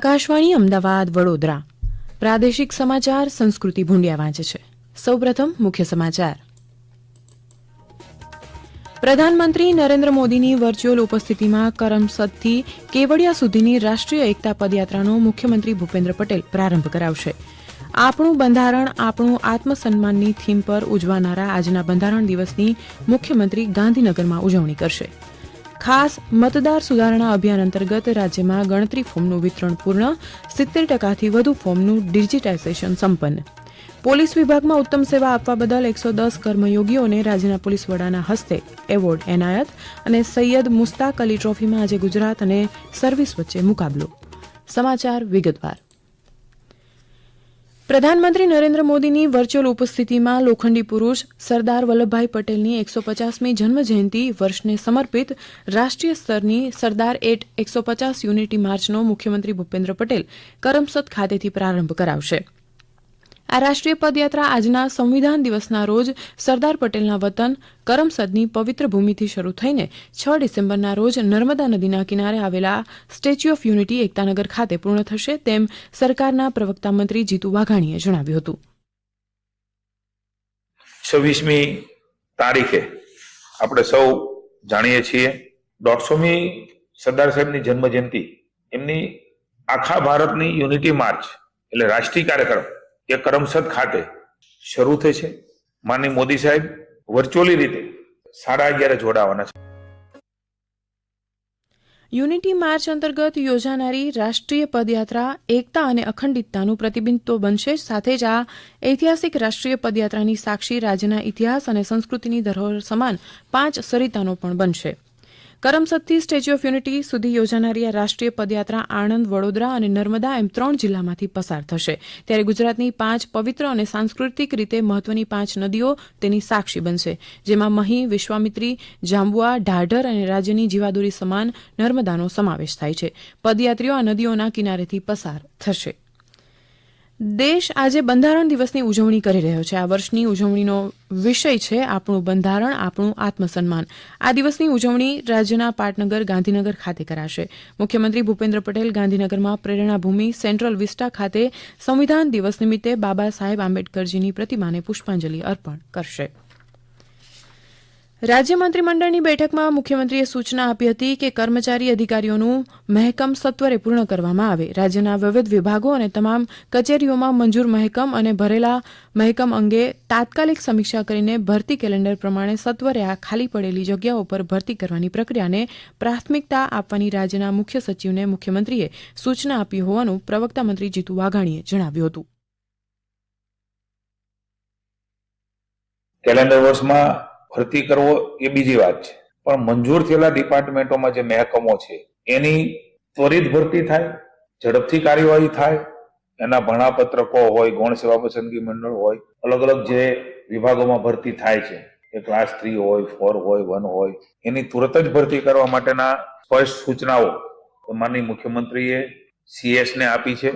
આકાશવાણી અમદાવાદ, વડોદરા. પ્રાદેશિક સમાચાર સંસ્કૃતિ ભૂંડિયા વાંચે છે. સૌપ્રથમ મુખ્ય સમાચાર. પ્રધાનમંત્રી નરેન્દ્ર મોદીની વર્ચ્યુઅલ ઉપસ્થિતિમાં કરમસદથી કેવડિયા સુધીની રાષ્ટ્રીય એકતા પદયાત્રાનો મુખ્યમંત્રી ભૂપેન્દ્ર પટેલ પ્રારંભ કરાવશે. આપણું બંધારણ આપણું આત્મસન્માનની થીમ પર ઉજવાનારા આજના બંધારણ દિવસની મુખ્યમંત્રી ગાંધીનગરમાં ઉજવણી કરશે. ખાસ મતદાર સુધારણા અભિયાન અંતર્ગત રાજ્યમાં ગણતરી ફોર્મનું વિતરણ પૂર્ણ, સિત્તેર ટકાથી વધુ ફોર્મનું ડિજિટાઇઝેશન સંપન્ન. પોલીસ વિભાગમાં ઉત્તમ સેવા આપવા બદલ એકસો દસ કર્મયોગીઓને રાજ્યના પોલીસ વડાના હસ્તે એવોર્ડ એનાયત અને સૈયદ મુસ્તાક અલી ટ્રોફીમાં આજે ગુજરાત અને સર્વિસ વચ્ચે મુકાબલો. સમાચાર વિગતવાર. પ્રધાનમંત્રી નરેન્દ્ર મોદીની વર્ચ્યુઅલ ઉપસ્થિતિમાં લોખંડી પુરુષ સરદાર વલ્લભભાઈ પટેલની એકસો પચાસમી જન્મજયંતિ વર્ષને સમર્પિત રાષ્ટ્રીય સ્તરની સરદાર એટ એકસો પચાસ યુનિટી માર્ચનો મુખ્યમંત્રી ભૂપેન્દ્ર પટેલ કરમસદ ખાતેથી પ્રારંભ કરાવશે. આ રાષ્ટ્રીય પદયાત્રા આજના સંવિધાન દિવસના રોજ સરદાર પટેલના વતન કરમસદની પવિત્ર ભૂમિથી શરૂ થઈને છ ડિસેમ્બરના રોજ નર્મદા નદીના કિનારે આવેલા સ્ટેચ્યુ ઓફ યુનિટી એકતાનગર ખાતે પૂર્ણ થશે તેમ સરકારના પ્રવક્તા મંત્રી જીતુ વાઘાણીએ જણાવ્યું હતું. છવ્વીસમી તારીખે આપણે સૌ જાણીએ છીએ દોઢસોમી સરદાર સાહેબની જન્મ જયંતિ એમની આખા ભારતની યુનિટી માર્ચ એટલે રાષ્ટ્રીય કાર્યક્રમ એ કરમસદ ખાતે શરૂ થઈ છે. માનની મોદી સાહેબ વર્ચ્યુઅલી રીતે સાડા અગિયારે જોડાવાના છે. યુનિટી માર્ચ અંતર્ગત યોજાનારી રાષ્ટ્રીય પદયાત્રા એકતા અને અખંડિતતાનું પ્રતિબિંબ તો બનશે. સાથે જ આ ઐતિહાસિક રાષ્ટ્રીય પદયાત્રાની સાક્ષી રાજ્યના ઇતિહાસ અને સંસ્કૃતિની ધરોહર સમાન પાંચ સરિતાનો પણ બનશે. કરમસદથી સ્ટેચ્યુ ઓફ યુનિટી સુધી યોજાનારી આ રાષ્ટ્રીય પદયાત્રા આણંદ, વડોદરા અને નર્મદા એમ ત્રણ જિલ્લામાંથી પસાર થશે. ત્યારે ગુજરાતની પાંચ પવિત્ર અને સાંસ્કૃતિક રીતે મહત્વની પાંચ નદીઓ તેની સાક્ષી બનશે, જેમાં મહી, વિશ્વામિત્રી, જાંબુઆ, ઢાઢર અને રાજ્યની જીવાદોરી સમાન નર્મદાનો સમાવેશ થાય છે. પદયાત્રીઓ આ નદીઓના કિનારેથી પસાર થશે. દેશ આજે બંધારણ દિવસની ઉજવણી કરી રહ્યો છે. આ વર્ષની ઉજવણીનો વિષય છે આપણું બંધારણ, આપણું આત્મસન્માન. આ દિવસની ઉજવણી રાજ્યના પાટનગર, ગાંધીનગર ખાતે કરાશે. મુખ્યમંત્રી ભૂપેન્દ્ર પટેલ ગાંધીનગરમાં પ્રેરણાભૂમિ સેન્ટ્રલ વિસ્ટા ખાતે સંવિધાન દિવસ નિમિત્તે બાબા સાહેબ આંબેડકરજીની પ્રતિમાને પુષ્પાંજલિ અર્પણ કરશે. રાજ્ય મંત્રીમંડળની બેઠકમાં મુખ્યમંત્રીએ સૂચના આપી હતી કે કર્મચારી અધિકારીઓનું મહેકમ સત્વરે પૂર્ણ કરવામાં આવે. રાજ્યના વિવિધ વિભાગો અને તમામ કચેરીઓમાં મંજૂર મહેકમ અને ભરેલા મહેકમ અંગે તાત્કાલિક સમીક્ષા કરીને ભરતી કેલેન્ડર પ્રમાણે સત્વરે આ ખાલી પડેલી જગ્યાઓ પર ભરતી કરવાની પ્રક્રિયાને પ્રાથમિકતા આપવાની રાજ્યના મુખ્ય સચિવને મુખ્યમંત્રીએ સૂચના આપી હોવાનું પ્રવક્તા મંત્રી જીતુ વાઘાણીએ જણાવ્યું હતું. કેલેન્ડર વર્ષમાં ભરતી કરવો એ બીજી વાત છે. પણ મંજૂર થયેલા ડિપાર્ટમેન્ટોમાં જે મહેકમો છે, એની ત્વરિત ભરતી થાય, ઝડપથી કાર્યવાહી થાય, એના ભણાપત્રકો હોય, ગૌણ સેવા પસંદગી મંડળ હોય, અલગ અલગ જે વિભાગોમાં ભરતી થાય છે, એ ક્લાસ થ્રી હોય ફોર હોય વન હોય, એની તુરત જ ભરતી કરવા માટેના સ્પષ્ટ સૂચનાઓ માનની મુખ્યમંત્રીએ સીએસ ને આપી છે.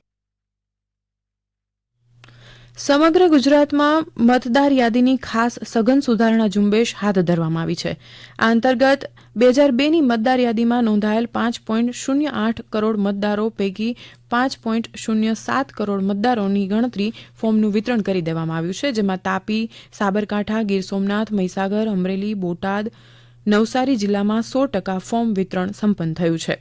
સમગ્ર ગુજરાતમાં મતદાર યાદીની ખાસ સઘન સુધારણા ઝુંબેશ હાથ ધરવામાં આવી છે. આ અંતર્ગત બે હજાર બેની મતદાર યાદીમાં નોંધાયેલ પાંચ પોઈન્ટ શૂન્ય આઠ કરોડ મતદારો પૈકી પાંચ પોઈન્ટ શૂન્ય સાત કરોડ મતદારોની ગણતરી ફોર્મનું વિતરણ કરી દેવામાં આવ્યું છે, જેમાં તાપી, સાબરકાંઠા, ગીર સોમનાથ, મહીસાગર, અમરેલી, બોટાદ નવસારી જિલ્લામાં સો ટકા ફોર્મ વિતરણ સંપન્ન થયું છે,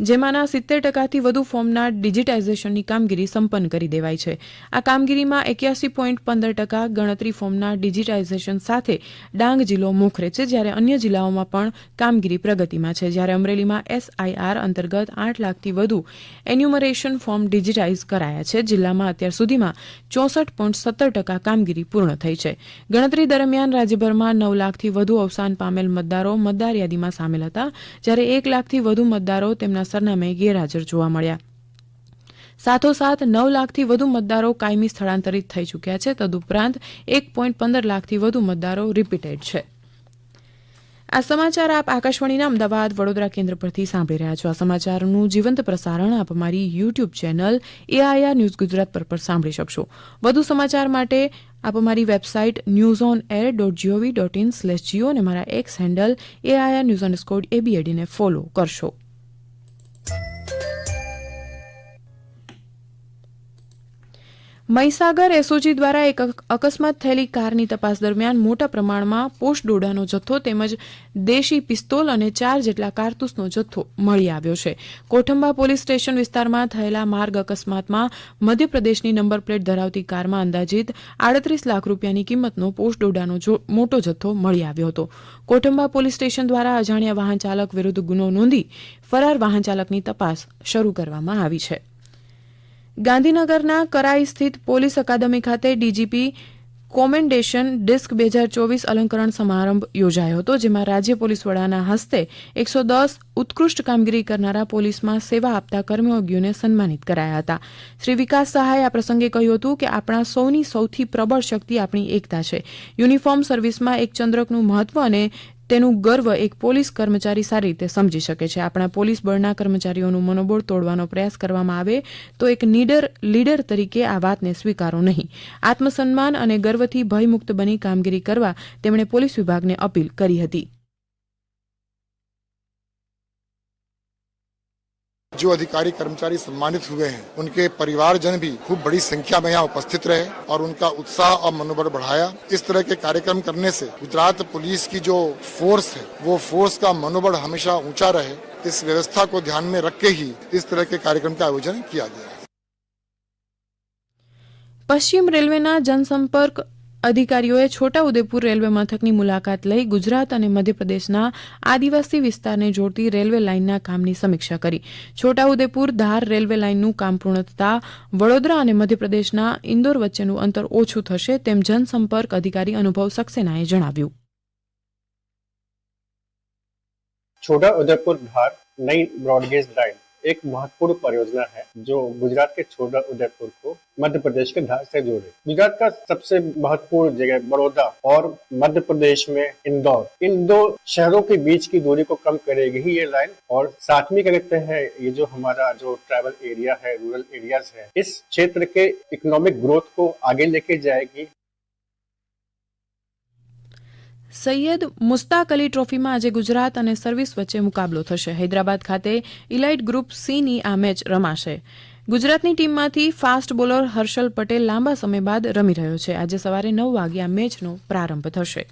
જેમાંના સિત્તેર ટકાથી વધુ ફોર્મના ડિજિટાઇઝેશનની કામગીરી સંપન્ન કરી દેવાઈ છે. આ કામગીરીમાં એક્યાસી પોઈન્ટ પંદર ટકા ગણતરી ફોર્મના ડિજિટાઇઝેશન સાથે ડાંગ જિલ્લો મોખરે છે, જ્યારે અન્ય જિલ્લાઓમાં પણ કામગીરી પ્રગતિમાં છે, જ્યારે અમરેલીમાં એસઆઈઆર અંતર્ગત આઠ લાખથી વધુ એન્યુમરેશન ફોર્મ ડિજિટાઇઝ કરાયા છે. જિલ્લામાં અત્યાર સુધીમાં ચોસઠ પોઈન્ટ સત્તર ટકા કામગીરી પૂર્ણ થઈ છે. ગણતરી દરમિયાન રાજ્યભરમાં નવ લાખથી વધુ અવસાન પામેલ મતદારો મતદાર યાદીમાં સામેલ હતા, જ્યારે એક લાખથી વધુ મતદારો તેમના સરનામે ગેરહાજર જોવા મળ્યા. સાથોસાથ નવ લાખથી વધુ મતદારો કાયમી સ્થળાંતરિત થઈ ચૂક્યા છે, તદુપરાંત એક પોઈન્ટ પંદર લાખથી વધુ મતદારો રિપીટેડ છે. આ સમાચાર આપ આકાશવાણીના અમદાવાદ વડોદરા કેન્દ્ર પરથી સાંભળી રહ્યા છો. આ સમાચારનું જીવંત પ્રસારણ આપ અમારી YouTube channel AIR news Gujarat પર પણ સાંભળી શકશો. વધુ સમાચાર માટે આપ અમારી website news on air dot gov dot in slash go અને મારા X handle AIR news underscore એબીએડીને follow કરશો. મહીસાગર એસઓજી દ્વારા એક અકસ્માત થયેલી કારની તપાસ દરમિયાન મોટા પ્રમાણમાં પોસ્ટ ડોડાનો જથ્થો તેમજ દેશી પિસ્તોલ અને ચાર જેટલા કારતૂસનો જથ્થો મળી આવ્યો છે. કોઠંબા પોલીસ સ્ટેશન વિસ્તારમાં થયેલા માર્ગ અકસ્માતમાં મધ્યપ્રદેશની નંબર પ્લેટ ધરાવતી કારમાં અંદાજિત આડત્રીસ લાખ રૂપિયાની કિંમતનો પોસ્ટ ડોડાનો મોટો જથ્થો મળી આવ્યો હતો. કોઠંબા પોલીસ સ્ટેશન દ્વારા અજાણ્યા વાહન ચાલક વિરુદ્ધ ગુનો નોંધી ફરાર વાહન ચાલકની તપાસ શરૂ કરવામાં આવી છે. ગાંધીનગરના કરાઈ સ્થિત પોલીસ અકાદમી ખાતે ડીજીપી કોમેન્ડેશન ડિસ્ક બે હજાર ચોવીસ અલંકરણ સમારંભ યોજાયો હતો, જેમાં રાજ્ય પોલીસ વડાના હસ્તે એકસો દસ ઉત્કૃષ્ટ કામગીરી કરનારા પોલીસમાં સેવા આપતા કર્મયોગીઓને સન્માનિત કરાયા હતા. શ્રી વિકાસ સહાયે આ પ્રસંગે કહ્યું હતું કે, આપણા સૌની સૌથી પ્રબળ શક્તિ આપણી એકતા છે. યુનિફોર્મ સર્વિસમાં એક ચંદ્રકનું મહત્વ અને તેનું ગર્વ એક પોલીસ કર્મચારી સારી રીતે સમજી શકે છે. આપણા પોલીસ બળના કર્મચારીઓનું મનોબળ તોડવાનો પ્રયાસ કરવામાં આવે તો એક નીડર, લીડર તરીકે આ વાતને સ્વીકારો નહીં. આત્મસન્માન અને ગર્વથી ભયમુક્ત બની કામગીરી કરવા તેમણે પોલીસ વિભાગને અપીલ કરી હતી. जो अधिकारी कर्मचारी सम्मानित हुए हैं उनके परिवारजन भी खूब बड़ी संख्या में यहाँ उपस्थित रहे और उनका उत्साह और मनोबल बढ़ाया इस तरह के कार्यक्रम करने से गुजरात पुलिस की जो फोर्स है वो फोर्स का मनोबल हमेशा ऊंचा रहे इस व्यवस्था को ध्यान में रख के ही इस तरह के कार्यक्रम का आयोजन किया गया है પશ્ચિમ રેલવેના જનસંપર્ક અધિકારીઓએ છોટાઉદેપુર રેલવે મથકની મુલાકાત લઈ ગુજરાત અને મધ્યપ્રદેશના આદિવાસી વિસ્તારને જોડતી રેલવે લાઇનના કામની સમીક્ષા કરી. છોટાઉદેપુર ધાર રેલવે લાઇનનું કામ પૂર્ણ થતા વડોદરા અને મધ્યપ્રદેશના ઇન્દોર વચ્ચેનું અંતર ઓછું થશે તેમ જનસંપર્ક અધિકારી અનુભવ સક્સેનાએ જણાવ્યું. છોટા ઉદેપુર ધાર નઈ બ્રોડગેજ લાઇન. एक महत्वपूर्ण परियोजना है, जो गुजरात के छोटा उदयपुर को मध्य प्रदेश के धार से जोड़े। गुजरात का सबसे महत्वपूर्ण जगह बड़ौदा और मध्य प्रदेश में इंदौर। इन दो शहरों के बीच की दूरी को कम करेगी ही ये लाइन और साथ में कहते हैं, ये जो हमारा जो ट्रैवल एरिया है, रूरल एरियाज़ है, इस क्षेत्र के इकोनॉमिक ग्रोथ को आगे लेके जाएगी સૈયદ મુસ્તાક અલી ટ્રોફીમાં આજે ગુજરાત અને સર્વિસ વચ્ચે મુકાબલો થશે. હૈદરાબાદ ખાતે ઇલાઇટ ગ્રુપ સીની આ મેચ રમાશે. ગુજરાતની ટીમમાંથી ફાસ્ટ બોલર હર્ષલ પટેલ લાંબા સમય બાદ રમી રહ્યો છે. આજે સવારે નવ વાગ્યા મેચનો પ્રારંભ થશે.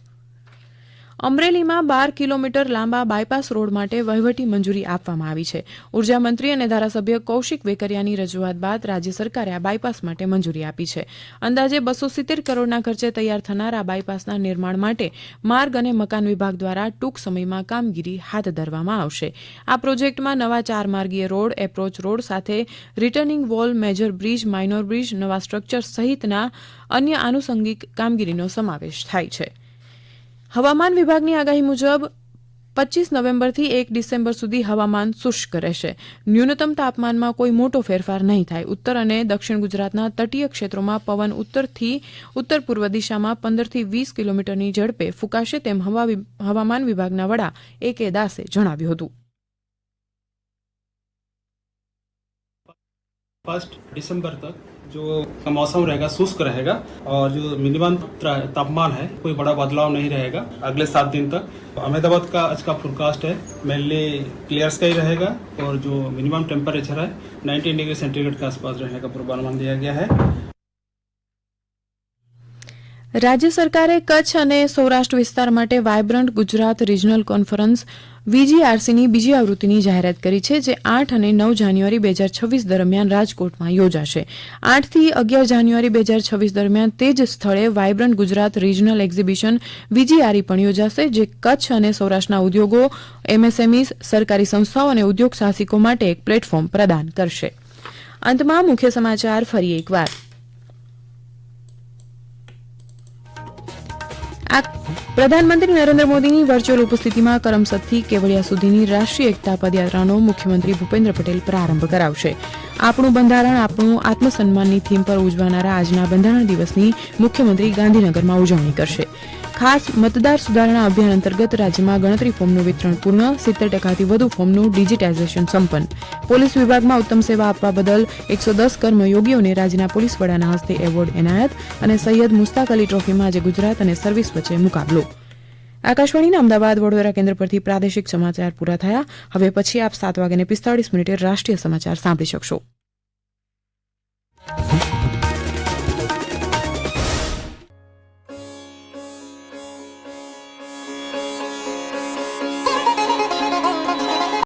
અમરેલીમાં બાર કિલોમીટર લાંબા બાયપાસ રોડ માટે વહીવટી મંજૂરી આપવામાં આવી છે. ઊર્જા મંત્રી અને ધારાસભ્ય કૌશિક વેકરિયાની રજૂઆત બાદ રાજ્ય સરકારે આ બાયપાસ માટે મંજૂરી આપી છે. અંદાજે બસો સિત્તેર કરોડના ખર્ચે તૈયાર થનાર આ બાયપાસના નિર્માણ માટે માર્ગ અને મકાન વિભાગ દ્વારા ટૂંક સમયમાં કામગીરી હાથ ધરવામાં આવશે. આ પ્રોજેક્ટમાં નવા ચાર માર્ગીય રોડ, એપ્રોચ રોડ સાથે returning wall, major bridge, minor bridge, નવા સ્ટ્રક્ચર સહિતના અન્ય આનુષંગિક કામગીરીનો સમાવેશ થાય છે. હવામાન વિભાગની આગાહી મુજબ પચીસ નવેમ્બરથી એક ડિસેમ્બર સુધી હવામાન શુષ્ક રહેશે. ન્યૂનતમ તાપમાનમાં કોઈ મોટો ફેરફાર નહીં થાય. ઉત્તર અને દક્ષિણ ગુજરાતના તટીય ક્ષેત્રોમાં પવન ઉત્તરથી ઉત્તર પૂર્વ દિશામાં પંદરથી વીસ કિલોમીટરની ઝડપે ફૂંકાશે તેમ હવામાન વિભાગના વડા એ કે દાસે જણાવ્યું હતું. ફર્સ્ટ ડિસેમ્બર તક जो मौसम रहेगा, शुष्क रहेगा और जो मिनिमम तापमान है, कोई बड़ा बदलाव नहीं रहेगा अगले सात दिन तक। अहमदाबाद का आज का फोरकास्ट है मेनली क्लियर स्काई रहेगा और जो मिनिमम टेम्परेचर है 19 डिग्री सेंटीग्रेड के आसपास रहने का पूर्वानुमान दिया गया है। રાજ્ય સરકારે કચ્છ અને સૌરાષ્ટ્ર વિસ્તાર માટે વાયબ્રન્ટ ગુજરાત રિજનલ કોન્ફરન્સ વીજીઆરસીની બીજી આવૃત્તિની જાહેરાત કરી છે, જે આઠ અને નવ જાન્યુઆરી બે હજાર છવ્વીસ દરમિયાન રાજકોટમાં યોજાશે. આઠથી અગિયાર જાન્યુઆરી બે હજાર છવ્વીસ દરમિયાન તે જ સ્થળે vibrant Gujarat regional exhibition VGRE પણ યોજાશે, જે કચ્છ અને સૌરાષ્ટ્રના ઉદ્યોગો, એમએસએમઈસ, સરકારી સંસ્થાઓ અને ઉદ્યોગ સાહસિકો માટે એક પ્લેટફોર્મ પ્રદાન કરશે. અંતમાં મુખ્ય સમાચાર ફરી એકવાર. પ્રધાનમંત્રી નરેન્દ્ર મોદીની વર્ચ્યુઅલ ઉપસ્થિતિમાં કરમસદથી કેવડિયા સુધીની રાષ્ટ્રીય એકતા પદયાત્રાનો મુખ્યમંત્રી ભૂપેન્દ્ર પટેલ પ્રારંભ કરાવશે. આપણું બંધારણ, આપણું આત્મસન્માનની થીમ પર ઉજવાનારા આજના બંધારણ દિવસની મુખ્યમંત્રી ગાંધીનગરમાં ઉજવણી કરશે. ખાસ મતદાર સુધારણા અભિયાન અંતર્ગત રાજ્યમાં ગણતરી ફોર્મનું વિતરણ પૂર્ણ. સિત્તેર ટકાથી વધુ ફોર્મનું ડિજિટાઇઝેશન સંપન્ન. પોલીસ વિભાગમાં ઉત્તમ સેવા આપવા બદલ એકસો દસ કર્મયોગીઓને રાજ્યના પોલીસ વડાના હસ્તે એવોર્ડ એનાયત અને સૈયદ મુસ્તાક અલી ટ્રોફીમાં આજે ગુજરાત અને સર્વિસ વચ્ચે મુકાબલો. આકાશવાણીના અમદાવાદ વડોદરા કેન્દ્ર પરથી પ્રાદેશિક સમાચાર પૂરા થયા. હવે પછી આપ સાત વાગ્યાને પિસ્તાળીસ મિનિટે રાષ્ટ્રીય સમાચાર સાંભળી શકશો.